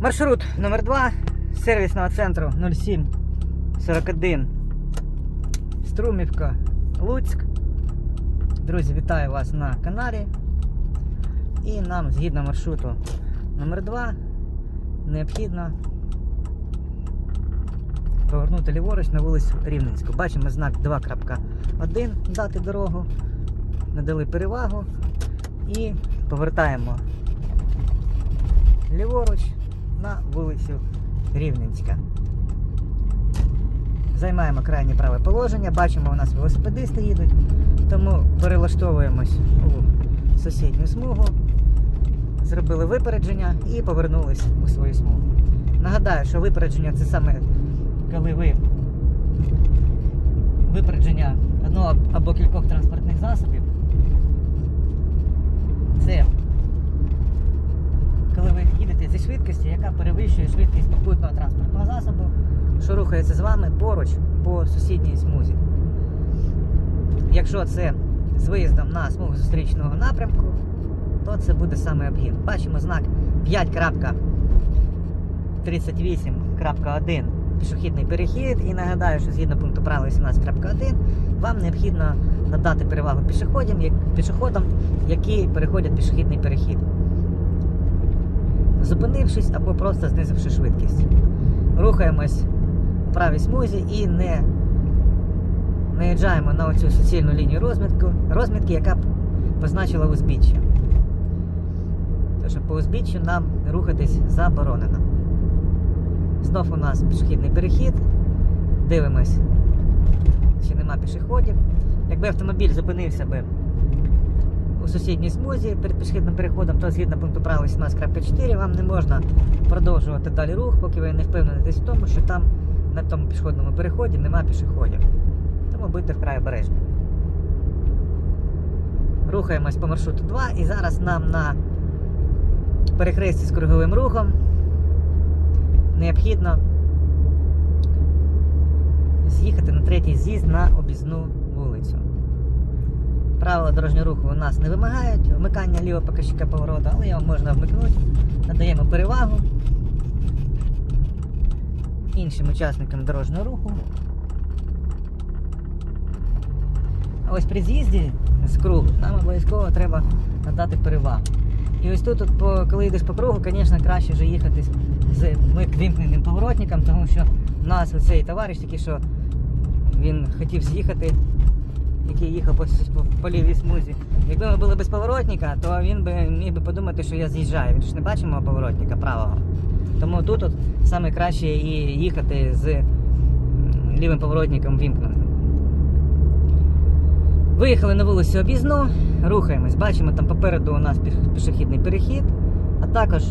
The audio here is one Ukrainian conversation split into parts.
Маршрут номер 2 з сервісного центру 0741 Струмівка, Луцьк. Друзі, вітаю вас на каналі. І нам згідно маршруту номер 2 необхідно повернути ліворуч на вулицю Рівненську. Бачимо знак 2.1 дати дорогу, надали перевагу і повертаємо ліворуч на вулицю Рівненська. Займаємо крайнє праве положення, бачимо, у нас велосипедисти їдуть, тому перелаштовуємось у сусідню смугу, зробили випередження і повернулись у свою смугу. Нагадаю, що випередження це саме коли ви випередження одного або кількох транспортних засобів. Це зі швидкості, яка перевищує швидкість попутного транспортного засобу, що рухається з вами поруч по сусідній смузі. Якщо це з виїздом на смугу зустрічного напрямку, то це буде саме обгін. Бачимо знак 5.38.1 пішохідний перехід. І нагадаю, що згідно пункту правил 18.1 вам необхідно надати перевагу пішоходам, які переходять пішохідний перехід зупинившись або просто знизивши швидкість. Рухаємось в правій смузі і не наїжджаємо на оцю суцільну лінію розмітку, розмітки, яка б позначила узбіччя. Тож по узбіччю нам рухатись заборонено. Знов у нас пішохідний перехід. Дивимось, чи нема пішоходів. Якби автомобіль зупинився би у сусідній смузі перед пішохідним переходом, то згідно пункту правил 18.4 вам не можна продовжувати далі рух, поки ви не впевненість в тому, що там на тому пішохідному переході нема пішоходів. Тому будьте вкрай обережні. Рухаємось по маршруту 2 і зараз нам на перехресті з круговим рухом необхідно з'їхати на третій з'їзд на об'їзну вулицю. Правила дорожнього руху у нас не вимагають вмикання лівого показчика повороту, але його можна вмикнути. Надаємо перевагу іншим учасникам дорожнього руху. А ось при з'їзді з кругу нам обов'язково треба надати перевагу. І ось тут, от по, коли йдеш по кругу, звісно, краще вже їхати з вимкненим поворотником, тому що в нас оцей товариш такий, що він хотів з'їхати який їхав по, по, по лівій смузі. Якби ми були без поворотника, то він би міг би подумати, що я з'їжджаю. Він ж не бачимо поворотника правого. Тому тут от саме краще і їхати з лівим поворотником вімкненим. Виїхали на вулицю об'їзну, рухаємось. Бачимо, там попереду у нас пішохідний перехід, а також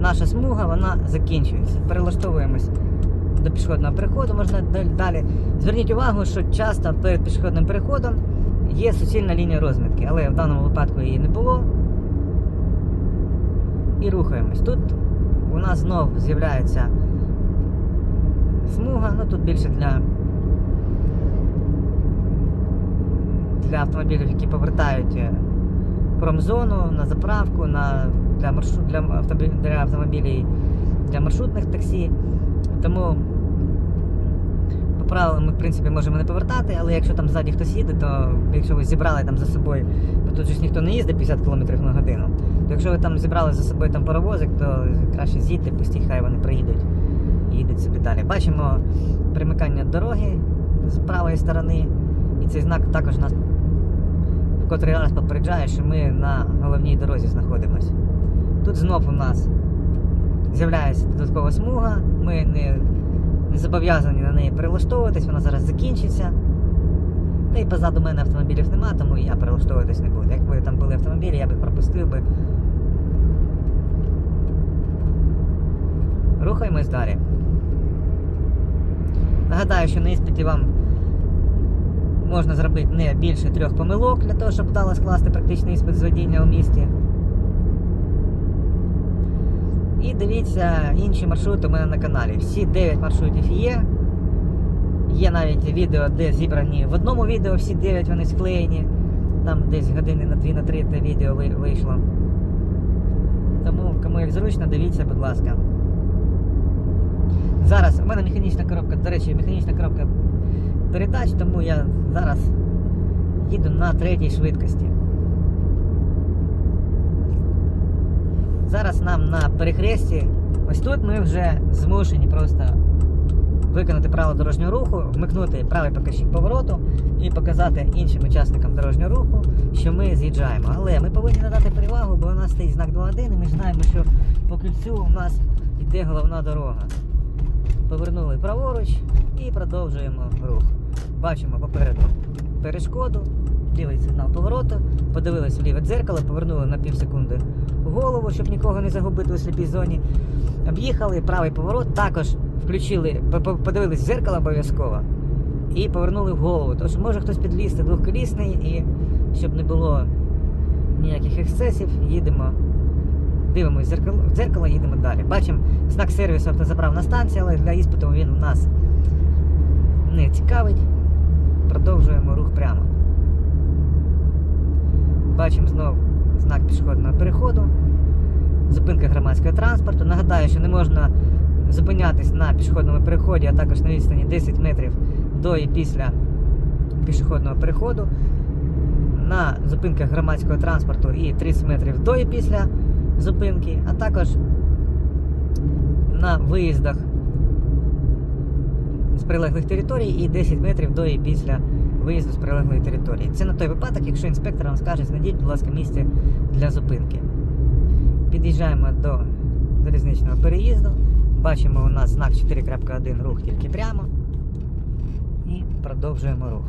наша смуга вона закінчується. Перелаштовуємось до пішохідного переходу, можна далі. Зверніть увагу, що часто перед пішохідним переходом є суцільна лінія розмітки, але в даному випадку її не було. І рухаємось. Тут у нас знов з'являється смуга, ну тут більше для, для автомобілів, які повертають е, промзону на заправку, на, для, маршрут, для, автобі- для автомобілів для маршрутних таксі. Тому по правилам ми, в принципі, можемо не повертати, але якщо там ззаді хтось їде, то якщо ви зібрали там за собою, бо тут ж ніхто не їздить 50 км на годину, то якщо ви там зібрали за собою там паровозик, то краще з'їдьте, пустіть, хай вони приїдуть і їдуть собі далі. Бачимо примикання дороги з правої сторони, і цей знак також нас в котрий раз попереджає, що ми на головній дорозі знаходимося. Тут знов у нас з'являється додаткова смуга, ми не, не зобов'язані на неї перелаштовуватись, вона зараз закінчиться. Та й позаду мене автомобілів нема, тому я перелаштовуватись не буду. Якби там були автомобілі, я б пропустив би. Рухаємось далі. Нагадаю, що на іспиті вам можна зробити не більше трьох помилок для того, щоб вдало скласти практичний іспит з водіння у місті. І дивіться інші маршрути у мене на каналі. Всі 9 маршрутів є. Є навіть відео, де зібрані в одному відео всі 9 вони склеєні. Там десь години на 2 на 3 те відео вийшло. Тому кому як зручно, дивіться, будь ласка. Зараз у мене механічна коробка, до речі, механічна коробка передач, тому я зараз їду на третій швидкості. Зараз нам на перехресті, ось тут ми вже змушені просто виконати правила дорожнього руху, вмикнути правий показчик повороту і показати іншим учасникам дорожнього руху, що ми з'їжджаємо. Але ми повинні надати перевагу, бо у нас стоїть знак 2.1 і ми знаємо, що по кільцю у нас йде головна дорога. Повернули праворуч і продовжуємо рух. Бачимо попереду перешкоду, лівий сигнал повороту, подивились в ліве дзеркало, повернули на пів секунди голову, щоб нікого не загубити у сліпій зоні. Об'їхали правий поворот, також включили, по- по- подивились в дзеркало обов'язково і повернули в голову. Тож може хтось підлізти двохколісний і щоб не було ніяких ексцесів, їдемо. Дивимось в дзеркало, їдемо далі. Бачимо знак сервісу автозаправна станція, але для іспиту він у нас не цікавить. Продовжуємо рух прямо. Бачимо знову знак пішохідного переходу, зупинка громадського транспорту. Нагадаю, що не можна зупинятись на пішохідному переході, а також на відстані 10 метрів до і після пішохідного переходу. На зупинках громадського транспорту і 30 метрів до і після зупинки, а також на виїздах з прилеглих територій і 10 метрів до і після виїзду з прилеглої території. Це на той випадок, якщо інспектор вам скаже, знайдіть, будь ласка, місце для зупинки. Під'їжджаємо до залізничного переїзду. Бачимо у нас знак 4.1 рух тільки прямо. І продовжуємо рух.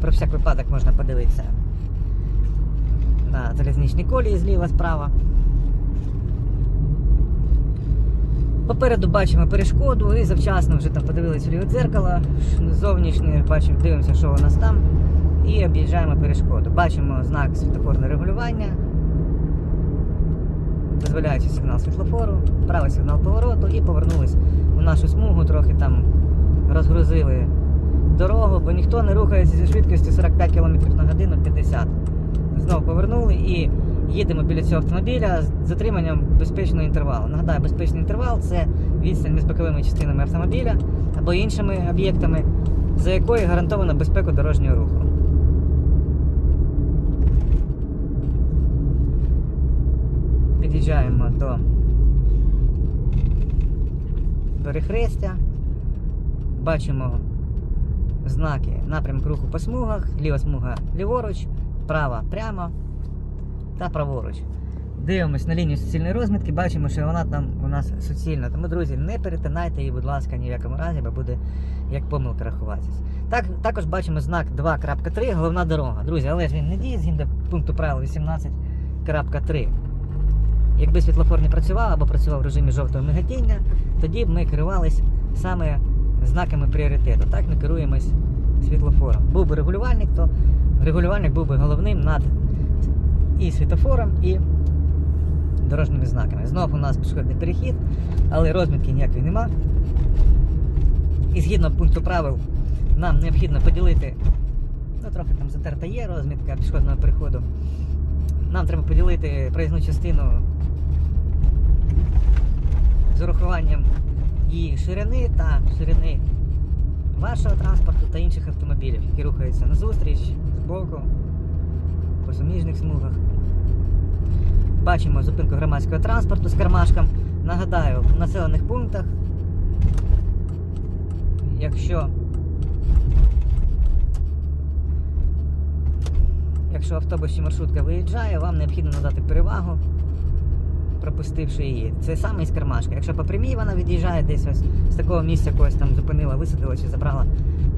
Про всяк випадок можна подивитися на залізничній колії зліва Попереду бачимо перешкоду і завчасно вже там подивились в дзеркало. Зовнішнє бачимо, дивимося, що у нас там. І об'їжджаємо перешкоду. Бачимо знак світлофорне регулювання. Дозволяючи сигнал світлофору, правий сигнал повороту і повернулись в нашу смугу, трохи там розгрузили дорогу, бо ніхто не рухається зі швидкістю 45 км на годину 50. Знову повернули і їдемо біля цього автомобіля з затриманням безпечного інтервалу. Нагадаю, безпечний інтервал це відстань між боковими частинами автомобіля або іншими об'єктами, за якою гарантовано безпеку дорожнього руху. Під'їжджаємо до перехрестя. Бачимо знаки напрямок руху по смугах, ліва смуга ліворуч, права прямо та праворуч. Дивимось на лінію суцільної розмітки, бачимо, що вона там у нас суцільна. Тому, друзі, не перетинайте її, будь ласка, ні в якому разі, бо буде як помилка рахуватися. Так, також бачимо знак 2.3, головна дорога. Друзі, але ж він не діє згідно пункту правил 18.3. Якби світлофор не працював або працював в режимі жовтого мигатіння, тоді б ми керувались саме знаками пріоритету. Так ми керуємось світлофором. Був би регулювальник, то регулювальник був би головним над і світлофором, і дорожніми знаками. Знов у нас пішохідний перехід, але розмітки ніякої нема. І згідно пункту правил, нам необхідно поділити, ну трохи там затерта є розмітка пішохідного переходу. Нам треба поділити проїзну частину з урахуванням її ширини та ширини вашого транспорту та інших автомобілів, які рухаються назустріч, збоку, по суміжних смугах. Бачимо зупинку громадського транспорту з кармашком. Нагадаю, в населених пунктах, якщо Якщо автобус чи маршрутка виїжджає, вам необхідно надати перевагу, пропустивши її. Це саме із кармашка. Якщо по прямій вона від'їжджає десь ось з такого місця когось там зупинила, висадила чи забрала,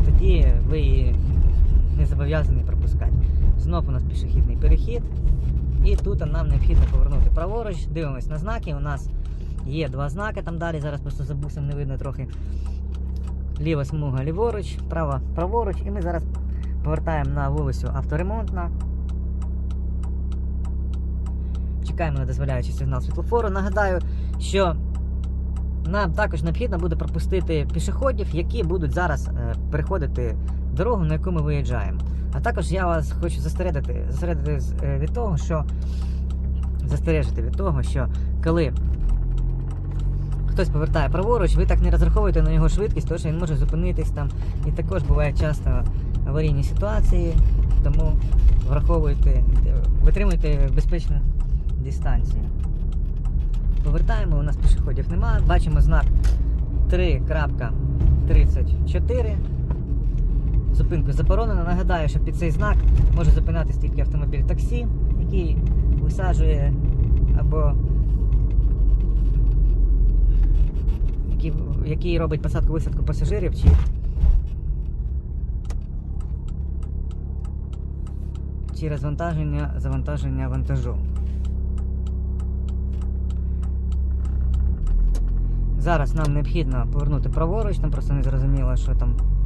тоді ви її не зобов'язані пропускати. Знов у нас пішохідний перехід. І тут нам необхідно повернути праворуч, дивимось на знаки. У нас є два знаки там далі. Зараз просто за бусом не видно трохи. Ліва смуга ліворуч, права праворуч. І ми зараз повертаємо на вулицю авторемонтна. Чекаємо на дозволяючий сигнал світлофору. Нагадаю, що нам також необхідно буде пропустити пішоходів, які будуть зараз е, переходити дорогу, на яку ми виїжджаємо. А також я вас хочу зосередити, зосередити з- е, від того, що застережити від того, що коли хтось повертає праворуч, ви так не розраховуєте на його швидкість, тому що він може зупинитись там. І також бувають часто аварійні ситуації, тому враховуйте, витримуйте безпечну дистанцію. Повертаємо, у нас пішоходів немає. Бачимо знак 3.34. Зупинку заборонено. Нагадаю, що під цей знак може зупинатись тільки автомобіль таксі, який висаджує або який, який робить посадку-висадку пасажирів чи чи розвантаження завантаження вантажу. Зараз нам необхідно повернути праворуч, там просто не зрозуміло, що там.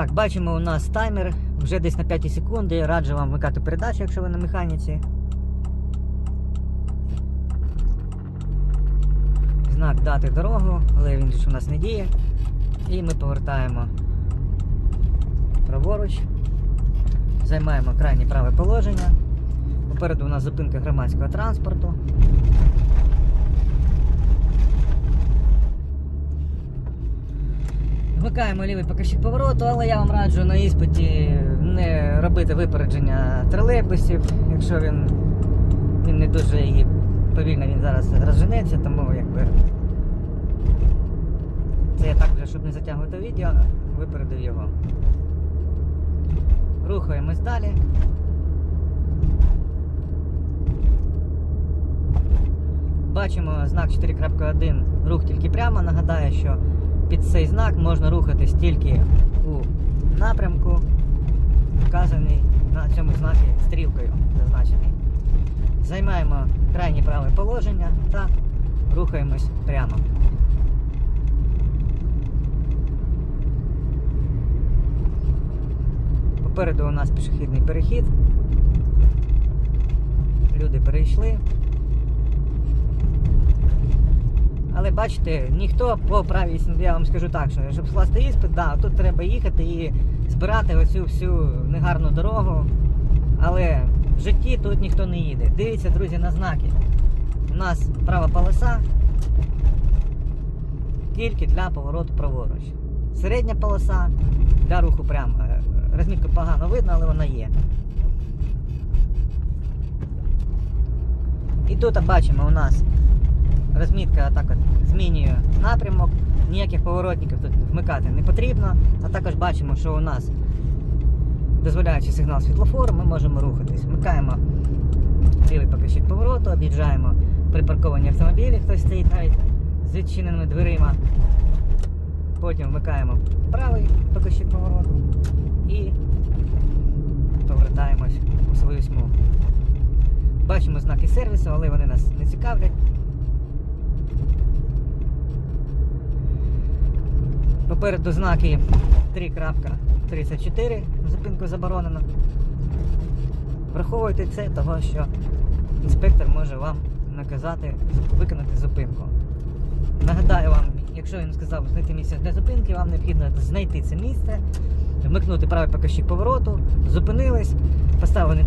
Так, бачимо, у нас таймер вже десь на 5 секунди. Раджу вам вмикати передачу, якщо ви на механіці. Знак дати дорогу, але він у нас не діє. І ми повертаємо праворуч, займаємо крайнє праве положення. Попереду у нас зупинка громадського транспорту. Вмикаємо лівий показчик повороту, але я вам раджу на іспиті не робити випередження тролейбусів, якщо він, він не дуже і повільно він зараз розженеться, тому якби це я так вже, щоб не затягувати відео, випередив його. Рухаємось далі. Бачимо знак 4.1 рух тільки прямо. Нагадаю, що під цей знак можна рухатись тільки у напрямку, вказаний на цьому знакі стрілкою зазначений. Займаємо крайнє праве положення та рухаємось прямо. Попереду у нас пішохідний перехід. Люди перейшли. Але бачите, ніхто по правій, я вам скажу так, що щоб скласти іспит, да, тут треба їхати і збирати оцю всю негарну дорогу. Але в житті тут ніхто не їде. Дивіться, друзі, на знаки. У нас права полоса тільки для повороту праворуч. Середня полоса для руху прямо. Е, Розмітку погано видно, але вона є. І тут бачимо у нас розмітка так от змінює напрямок, ніяких поворотників тут вмикати не потрібно. А також бачимо, що у нас, дозволяючи сигнал світлофору, ми можемо рухатись. Вмикаємо лівий показчик повороту, об'їжджаємо припарковані автомобілі, хтось стоїть навіть з відчиненими дверима. Потім вмикаємо правий показчик повороту і повертаємось у свою смугу. Бачимо знаки сервісу, але вони нас не цікавлять. Попереду знаки 3.34, зупинку заборонено. Враховуйте це, того що інспектор може вам наказати виконати зупинку. Нагадаю вам, якщо він сказав знайти місце для зупинки, вам необхідно знайти це місце, вмикнути правий показчик повороту, зупинились, поставили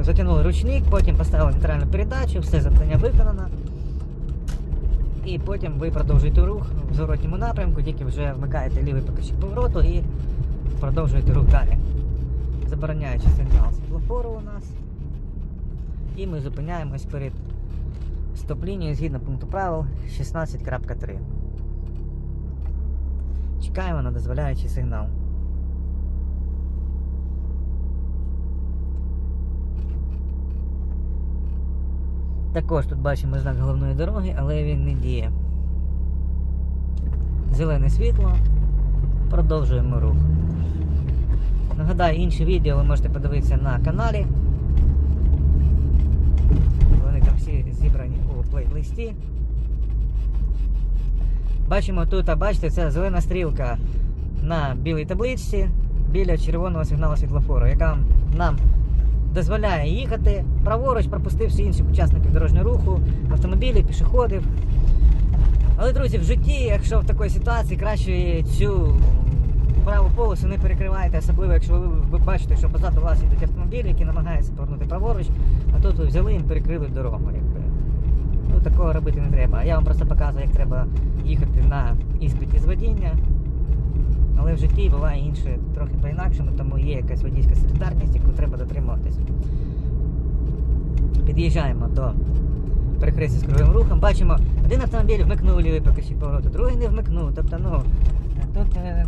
затягнули ручник, потім поставили нейтральну передачу, все завдання виконано. І потім ви продовжуєте рух в зворотньому напрямку, тільки вже вмикаєте лівий показчик повороту і продовжуєте рух далі. Забороняючи сигнал світлофору у нас. І ми зупиняємось перед стоп-лінією згідно пункту правил 16.3. Чекаємо на дозволяючий сигнал. Також тут бачимо знак головної дороги, але він не діє. Зелене світло. Продовжуємо рух. Нагадаю, інші відео ви можете подивитися на каналі. Вони там всі зібрані у плейлисті. Бачимо тут, а бачите, це зелена стрілка на білій табличці біля червоного сигналу світлофору, яка нам дозволяє їхати праворуч, пропустивши інших учасників дорожнього руху, автомобілів, пішоходів. Але, друзі, в житті, якщо в такій ситуації, краще цю праву полосу не перекривайте, особливо якщо ви бачите, що позаду вас йдуть автомобілі, які намагаються повернути праворуч, а тут ви взяли і перекрили дорогу. Якби. Ну, такого робити не треба. Я вам просто показую, як треба їхати на іспиті з водіння. Але в житті буває інше трохи по-інакшому, тому є якась водійська солідарність, яку треба дотримуватись. Під'їжджаємо до перехрестя з круговим рухом. Бачимо, один автомобіль вмикнув лівий покажчик повороту, другий не вмикнув. Тобто, ну, тут е,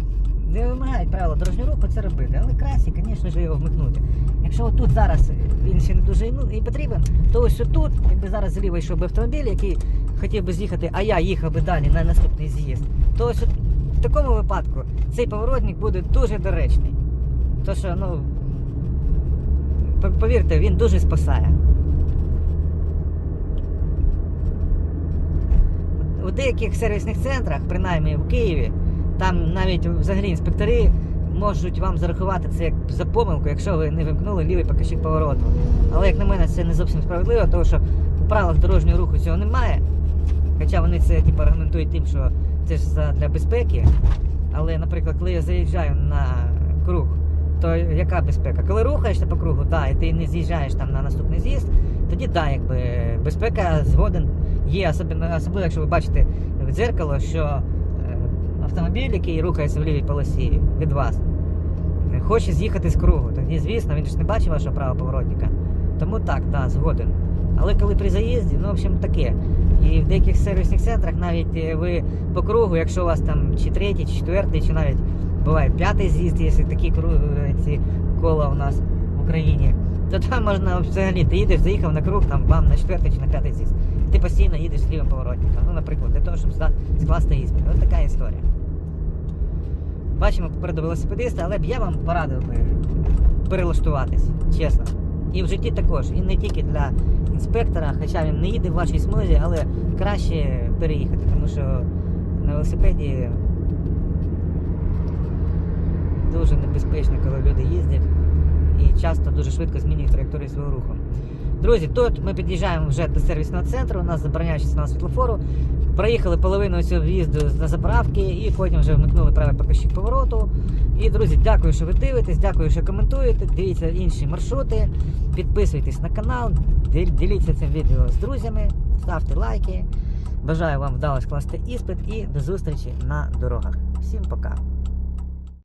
не вимагають правила дорожнього руху це робити, але краще, звісно ж, його вмикнути. Якщо отут зараз він ще не дуже ну, і потрібен, то ось отут, якби зараз зліва йшов би автомобіль, який хотів би з'їхати, а я їхав би далі на наступний з'їзд, то ось в такому випадку цей поворотник буде дуже доречний. То що, ну, повірте, він дуже спасає. У деяких сервісних центрах, принаймні в Києві, там навіть взагалі інспектори можуть вам зарахувати це як за помилку, якщо ви не вимкнули лівий покажчик повороту. Але як на мене, це не зовсім справедливо, тому що у правилах дорожнього руху цього немає. Хоча вони це типу, аргументують тим, що ж для безпеки. Але, наприклад, коли я заїжджаю на круг, то яка безпека? Коли рухаєшся по кругу, да, і ти не з'їжджаєш там на наступний з'їзд, тоді да, якби безпека згоден є, особливо, особливо якщо ви бачите в дзеркало, що е, автомобіль, який рухається в лівій полосі від вас, хоче з'їхати з кругу. Тоді, звісно, він ж не бачить вашого правого поворотника. Тому так, да, згоден. Але коли при заїзді, ну, в общем, таке. І в деяких сервісних центрах навіть е, ви по кругу, якщо у вас там чи третій, чи четвертий, чи навіть буває п'ятий з'їзд, якщо такі ці кола у нас в Україні, то там можна взагалі, ти їдеш, заїхав на круг, там бам, на четвертий чи на п'ятий з'їзд. Ти постійно їдеш з лівим поворотником. Ну, наприклад, для того, щоб скласти іспит. Ось така історія. Бачимо попереду велосипедиста, але б я вам порадив би перелаштуватись, чесно. І в житті також, і не тільки для інспектора, хоча він не їде в вашій смузі, але краще переїхати, тому що на велосипеді дуже небезпечно, коли люди їздять і часто дуже швидко змінюють траєкторію свого руху. Друзі, тут ми під'їжджаємо вже до сервісного центру, у нас забороняючи сигнал світлофору. Проїхали половину цього в'їзду на заправки і потім вже вмикнули правий покажчик повороту. І, друзі, дякую, що ви дивитесь, дякую, що коментуєте. Дивіться інші маршрути, підписуйтесь на канал, діліться цим відео з друзями, ставте лайки. Бажаю вам вдалося скласти іспит і до зустрічі на дорогах. Всім пока!